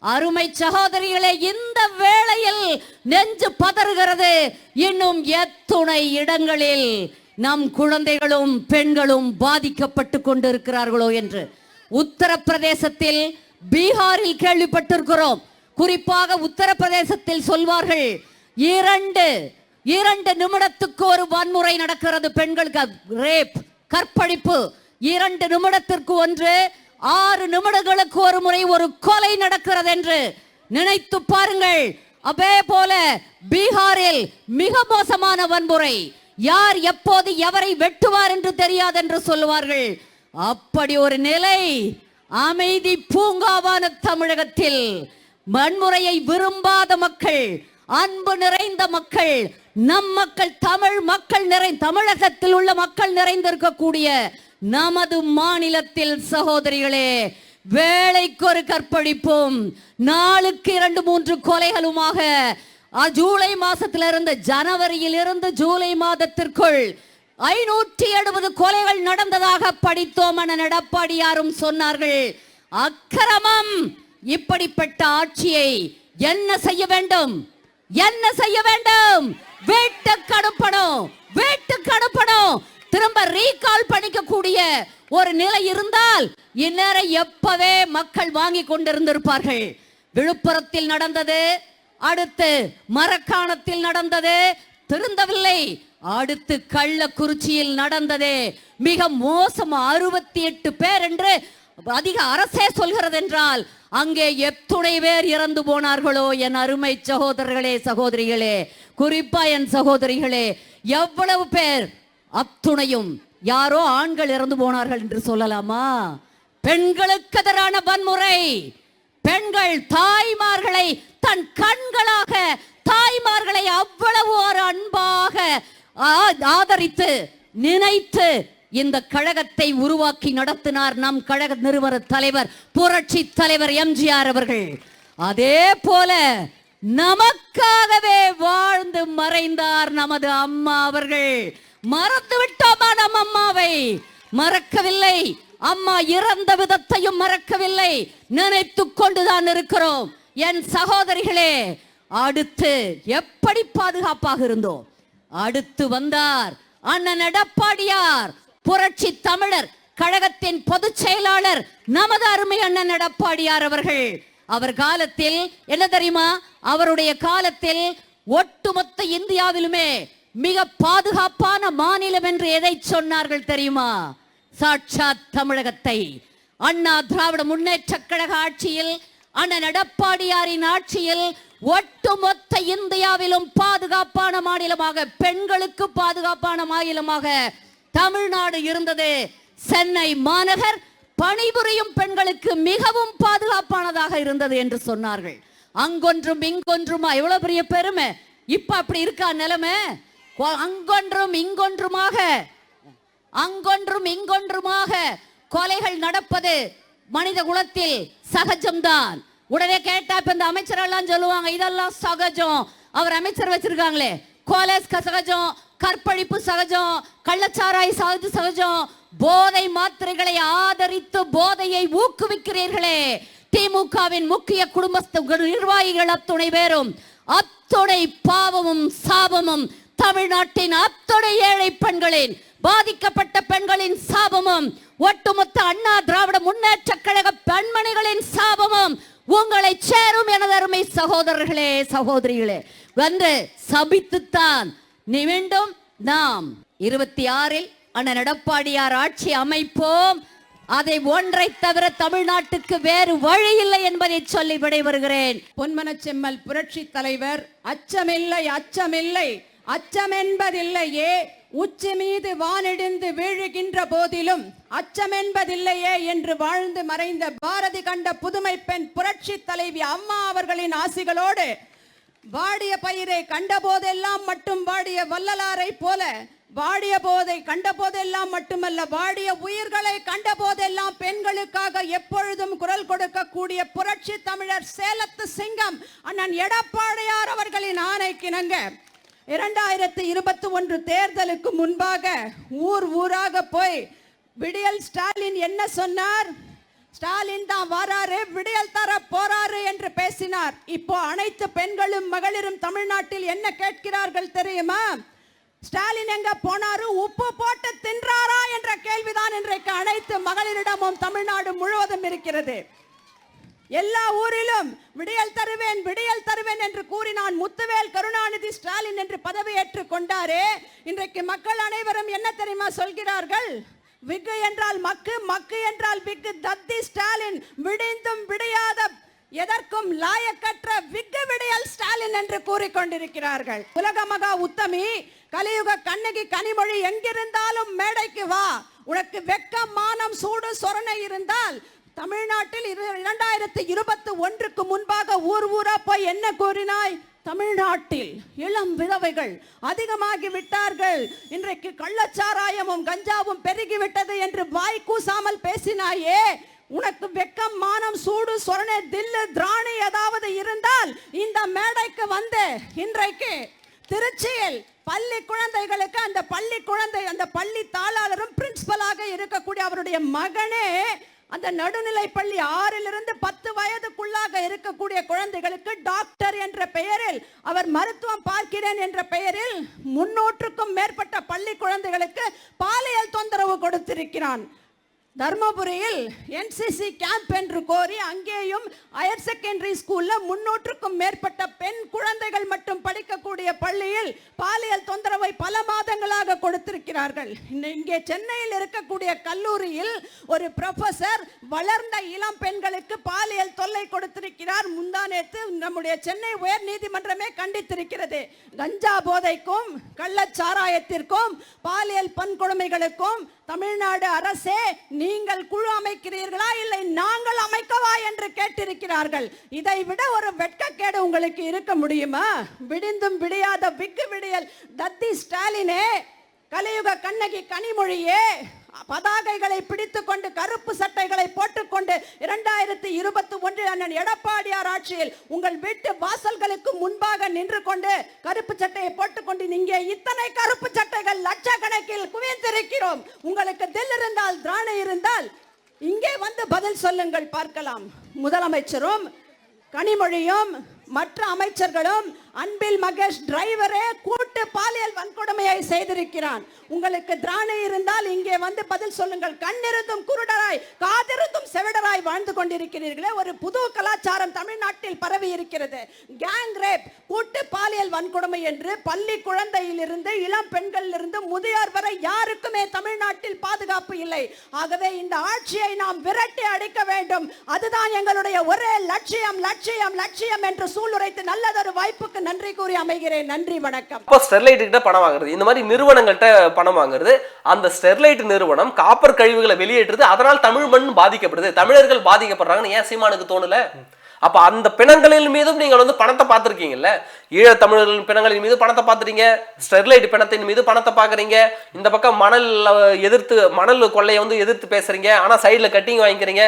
அருமை சகோதரிகளே இந்த வேளையில் நெஞ்சு பதறுகிறது. இன்னும் எத்துணை இடங்களில் நம் குழந்தைகளும் பெண்களும் பாதிக்கப்பட்டு கொண்டிருக்கிறார்களோ என்று. உத்தரப்பிரதேசத்தில் பீகாரில் கேள்விப்பட்டிருக்கிறோம். குறிப்பாக உத்தரப்பிரதேசத்தில் சொல்வார்கள் இரண்டு இரண்டு நிமிடத்துக்கு ஒரு வன்முறை நடக்கிறது பெண்களுக்கு. ரேப் கற்பழிப்பு. இரண்டு நிமிடத்திற்கு ஒன்று ஆறு நிமிடங்களுக்கு ஒரு முறை ஒரு கொலை நடக்கிறது என்று நினைத்து பாருங்கள். அதே போல பீகாரில் மிக மோசமான வன்முறை. யார் எப்போது எவரை வெட்டுவார் என்று தெரியாது என்று சொல்லுவார்கள். அப்படி ஒரு நிலை அமைதி பூங்காவான தமிழகத்தில். வன்முறையை விரும்பாத மக்கள் அன்பு நிறைந்த மக்கள் நம் மக்கள் தமிழ் மக்கள் நிறை தமிழகத்தில் உள்ள மக்கள் நிறைந்திருக்கக்கூடிய நமது மாநிலத்தில் சகோதரிகளே வேலைக்கு ஒரு கற்பழிப்பும் நாளுக்கு இரண்டு மூன்று கொலைகளுமாக ஜூலை ஜூலை மாசத்திலிருந்து ஜனவரியில் இருந்து ஜூலை மாதத்திற்குள் ஐநூற்றி எழுபது கொலைகள் நடந்ததாக படித்தோம் என எடப்பாடியாரும் சொன்னார்கள். அக்கிரமம் இப்படிப்பட்ட ஆட்சியை என்ன செய்ய வேண்டும்? என்ன செய்ய வேண்டும்? வீட்டுக்கு அனுப்பணும் வீட்டுக்கு அனுப்பணும் திரும்ப ரீகால் பண்ணிக்கக்கூடிய ஒரு நிலை இருந்தால் இந்நேரம் எப்பவே மக்கள் வாங்கி கொண்டிருந்திருப்பார்கள். விழுப்புரத்தில் நடந்தது அடுத்து மரக்காணத்தில் நடந்தது திருந்தவில்லை. அடுத்து கள்ளக்குறிச்சியில் நடந்தது. மிக மோசம் அறுபத்தி எட்டு பேர் என்று அதிக அரசே சொல்கிறது என்றால் அங்கே எத்துணை பேர் இறந்து போனார்களோ என் அருமை சகோதரர்களே சகோதரிகளே. குறிப்பா என் சகோதரிகளே எவ்வளவு பேர் அத்துணையும் யாரோ ஆண்கள் இறந்து போனார்கள் என்று சொல்லலாமா? பெண்களுக்கு எதிரான வன்முறை. பெண்கள் தாய்மார்களை தன் கண்களாக தாய்மார்களை அவ்வளவு ஒரு அன்பாக ஆ- ஆதரித்து நினைத்து இந்த கழகத்தை உருவாக்கி நடத்தினார் நம் கழக நிறுவன தலைவர் புரட்சி தலைவர் எம்ஜிஆர் அவர்கள். அதே போல நமக்காகவே வாழ்ந்து மறைந்தார் நமது அம்மா அவர்கள். மறந்து விட்டோமா நம் அம்மாவை? மறக்கவில்லை. அம்மா இறந்த விதத்தையும் மறக்கவில்லை. நினைத்து கொண்டுதான் இருக்கிறோம். என் சகோதரிகளே அடுத்து எப்படி பாதுகாப்பாக இருந்தோம்? அடுத்து வந்தார் அண்ணன் எடப்பாடியார் புரட்சி தமிழர் கழகத்தின் பொதுச் செயலாளர் நமது அருமை அண்ணன் எடப்பாடியார் அவர்கள். அவர் காலத்தில் என்ன தெரியுமா? அவருடைய காலத்தில் ஒட்டுமொத்த இந்தியாவிலுமே மிக பாதுகாப்பான மாநிலம் என்று எதை சொன்னார்கள் தெரியுமா? சாட்சாத் தமிழகத்தை. அண்ணா திராவிட முன்னேற்ற கழக ஆட்சியில் அண்ணன் எடப்பாடியாரின் ஆட்சியில் ஒட்டுமொத்த இந்தியாவிலும் பாதுகாப்பான மாநிலமாக பெண்களுக்கு பாதுகாப்பான மாநிலமாக தமிழ்நாடு இருந்தது. சென்னை மாநகர் பணிபுரியும் பெண்களுக்கு மிகவும் பாதுகாப்பானதாக இருந்தது என்று சொன்னார்கள். அங்கொன்றும் இங்கொன்றுமா? எவ்வளவு பெரிய பெருமை. இப்ப அப்படி இருக்கா நிலைமை? அங்கொன்றும் இங்கொன்றுமாக அங்கொன்றும் இங்கொன்றுமாக கொலைகள் நடப்பது மனித குலத்தில் சகஜம்தான். உடனே கேட்டா இப்ப இந்த அமைச்சரெல்லாம் சொல்லுவாங்க இதெல்லாம் சகஜம். அவர் அமைச்சர் வச்சிருக்காங்களே கொலை சகஜம் கற்பழிப்பு சகஜம் கள்ளச்சாராய் சகஜ சகஜம் போதை மாத்திரைகளை ஆதரித்து போதையை ஊக்குவிக்கிறீர்களே. திமுகவின் முக்கிய குடும்பஸ்த நிர்வாகிகள் அத்துணை பேரும் அத்துணை பாவமும் சாபமும் தமிழ்நாட்டின் அத்துணை ஏழை பெண்களின் பாதிக்கப்பட்ட பெண்களின் சாபமும் ஒட்டுமொத்த அண்ணா திராவிட முன்னேற்ற கழக பெண்மணிகளின் சாபமும் உங்களை சேரும் எனது அருமை சகோதரர்களே சகோதரிகளே. வந்து சபித்துத்தான் நிமிண்டும் நாம் இருபத்தி ஆறில் அண்ணன் எடப்பாடியார் ஆட்சி அமைப்போம். அதை ஒன்றை தவிர தமிழ்நாட்டுக்கு வேறு வழி இல்லை என்பதை சொல்லி விடைபெறுகிறேன். பொன்மன செம்மல் புரட்சி தலைவர் அச்சமில்லை அச்சமில்லை. அச்சமென்பதில்லையே உச்சி மீது வானிடிந்து வீழுகின்ற போதிலும் அச்சமென்பதில்லையே என்று வாழ்ந்து மறைந்த பாரதி கண்ட புதுமை பெண் புரட்சி தலைவி அம்மா அவர்களின் ஆசிகளோடு வாடிய பயிரை கண்டபோதெல்லாம் மட்டும் வாடிய வள்ளலாரை போல வாடிய போதை கண்ட போதெல்லாம் மட்டுமல்ல வாடிய உயிர்களை கண்ட போதெல்லாம் பெண்களுக்காக எப்பொழுதும் குரல் கொடுக்கக்கூடிய புரட்சி தமிழர் சேலத்து சிங்கம் அண்ணன் எடப்பாடியார் அவர்களின் ஆணைக்கிணங்க. இரண்டாயிரத்தி இருபத்தி ஒன்று தேர்தலுக்கு முன்பாக ஊர் ஊராக போய் விடியல் ஸ்டாலின் என்ன சொன்னார்? ஸ்டாலின் தான் வராரு விடியல் தர போறாரு என்று பேசினார். இப்போ அனைத்து பெண்களும் மகளிரும் தமிழ்நாட்டில் என்ன கேட்கிறார்கள் தெரியுமா? ஸ்டாலின் எங்க போனாரு? உப்பு போட்டு தின்றாரா என்ற கேள்விதான் இன்றைக்கு அனைத்து மகளிரிடமும் தமிழ்நாடு முழுவதும் இருக்கிறது. எல்லா ஊரிலும் விடியல் தருவேன் விடியல் தருவேன் என்று கருணாநிதி ஸ்டாலின் என்று பதவியேற்றுக் கொண்டாரே. இன்றைக்கு மக்கள் அனைவரும் என்ன தெரியுமா சொல்கிறார்கள்? விக்கு என்றால் மக்கு மக்கு என்றால் விக்கு. தத்தி ஸ்டாலின் விடிந்தும் விடியாத எதற்கும் லாயக்கற்ற விக்கு விடியல் ஸ்டாலின் என்று கூறிக்கொண்டிருக்கிறார்கள். உலக மகா உத்தமி கலியுக கண்ணகி கனிமொழி எங்கிருந்தாலும் மேடைக்கு வா. உனக்கு வெக்கம் மானம் சூடு சொரணை இருந்தால் தமிழ்நாட்டில் இரண்டாயிரத்தி இருபத்தி ஒன்றுக்கு முன்பாக ஊர் ஊரா போய் என்ன கூறினாய்? தமிழ்நாட்டில் இளம் விதவைகள் அதிகமாகி விட்டார்கள். இன்றைக்கு கள்ளச்சாராயமும் கஞ்சாவும் பெருகிவிட்டது என்று வாய் கூசாமல் பேசினாயே. உனக்கு வெக்கம் மானம் சூடு சொரணை தில்லு திராணி ஏதாவது இருந்தால் இந்த மேடைக்கு வந்து இன்றைக்கு திருச்சியில் பள்ளி குழந்தைகளுக்கு அந்த பள்ளி குழந்தை அந்த பள்ளி தாளாளரும் பிரின்சிபலாக இருக்கக்கூடிய அவருடைய மகனே அந்த நடுநிலை பள்ளி ஆறிலிருந்து பத்து வயதுக்குள்ளாக இருக்கக்கூடிய குழந்தைகளுக்கு டாக்டர் என்ற பெயரில் அவர் மருத்துவம் பார்க்கிறேன் என்ற பெயரில் முன்னூற்றுக்கும் மேற்பட்ட பள்ளி குழந்தைகளுக்கு பாலியல் தொந்தரவு கொடுத்திருக்கிறான். தர்மபுரியில் என்சிசி கேம்ப் என்று கோரி அங்கேயும் ஹையர் செகண்டரி ஸ்கூல்ல முன்னூற்றுக்கும் மேற்பட்ட பெண் குழந்தைகள் மட்டும் படிக்கக்கூடிய பள்ளியில் பாலியல் தொந்தரவை பல மாதங்களாக கொடுத்திருக்கிறார்கள். இங்கே சென்னையில் இருக்கக்கூடிய கல்லூரியில் ஒரு ப்ரொஃபசர் வளர்ந்த இளம் பெண்களுக்கு பாலியல் தொல்லை கொடுத்திருக்கிறார். முந்தானேத்து நம்முடைய சென்னை உயர் நீதிமன்றமே கண்டித்திருக்கிறது. கஞ்சா போதைக்கும் கள்ளச்சாராயத்திற்கும் பாலியல் பன்கொடுமைகளுக்கும் தமிழ்நாடு அரசே நீங்கள் குழு அமைக்கிறீர்களா? இல்லை நாங்கள் அமைக்கவா என்று கேட்டிருக்கிறார்கள். இதை விட ஒரு வெட்கக்கேடு உங்களுக்கு இருக்க முடியுமா? விடிந்தும் விடியாத விக்கு விடியல். தத்தி ஸ்டாலினே கலியுக கண்ணகி கனிமொழியே. பதாகைகளை பிடித்து கொண்டு கருப்பு சட்டைகளை போட்டுக்கொண்டு இரண்டாயிரத்தி இருபத்தி ஒன்றில் அண்ணன் எடப்பாடியார் ஆட்சியில் உங்கள் வீட்டு வாசல்களுக்கு முன்பாக நின்று கொண்டு கருப்பு சட்டையை போட்டுக்கொண்டு இங்கே இத்தனை கருப்பு சட்டைகள் லட்சக்கணக்கில் குவிந்திருக்கிறோம். உங்களுக்கு தில் இருந்தால் திராணை இருந்தால் இங்கே வந்து பதில் சொல்லுங்கள் பார்க்கலாம். முதலமைச்சரும் கனிமொழியும் மற்ற அமைச்சர்களும் அன்பில் மகேஷ் டிரைவரே கூட கூட்டு பாலியல் வன்கொடுமையை செய்திருக்கிறான். உங்களுக்கு திராணை இருந்தால் இங்கே வந்து பதில் சொல்லுங்கள். கண்ணிருந்தும் குருடராய் காதிருந்தும் செவிடராய் வாழ்ந்து கொண்டிருக்கிறீர்களே. ஒரு புது கலாச்சாரம் தமிழ்நாட்டில் பரவி இருக்கிறது. கேங் ரேப் கூட்டு பாலியல் வன்கொடுமை என்று பள்ளி குழந்தையிலிருந்து இளம் பெண்களிலிருந்து முதியோர் வரை யாருக்குமே தமிழ்நாட்டில் பாதுகாப்பு இல்லை. ஆகவே இந்த ஆட்சியை நாம் விரட்டி அடிக்க வேண்டும். அதுதான் எங்களுடைய ஒரே லட்சியம் லட்சியம் லட்சியம் என்று சூளுரைத்து நல்லதொரு வாய்ப்புக்கு நன்றி கூறி அமைகிறேன். நன்றி வணக்கம். ஸ்டெர்லைட்டுக்கிட்ட பணம் வாங்குறது. இந்த மாதிரி நிறுவனங்கள்கிட்ட பணம் வாங்குறது. அந்த ஸ்டெர்லைட் நிறுவனம் காப்பர் கழிவுகளை வெளியேற்றுது. அதனால் தமிழ் மண் பாதிக்கப்படுது. தமிழர்கள் பாதிக்கப்படுறாங்கன்னு ஏன் சீமானுக்கு தோணலை? அப்போ அந்த பிணங்களின் மீதும் நீங்கள் வந்து பணத்தை பார்த்துருக்கீங்கல்ல? ஈழத்தமிழர்கள் பிணங்களின் மீது பணத்தை பார்த்துறீங்க ஸ்டெர்லைட் பிணத்தின் மீது பணத்தை பார்க்குறீங்க. இந்த பக்கம் மணல் எதிர்த்து மணல் கொள்ளையை வந்து எதிர்த்து பேசுறீங்க. ஆனால் சைடில் கட்டிங் வாங்கிக்கிறீங்க.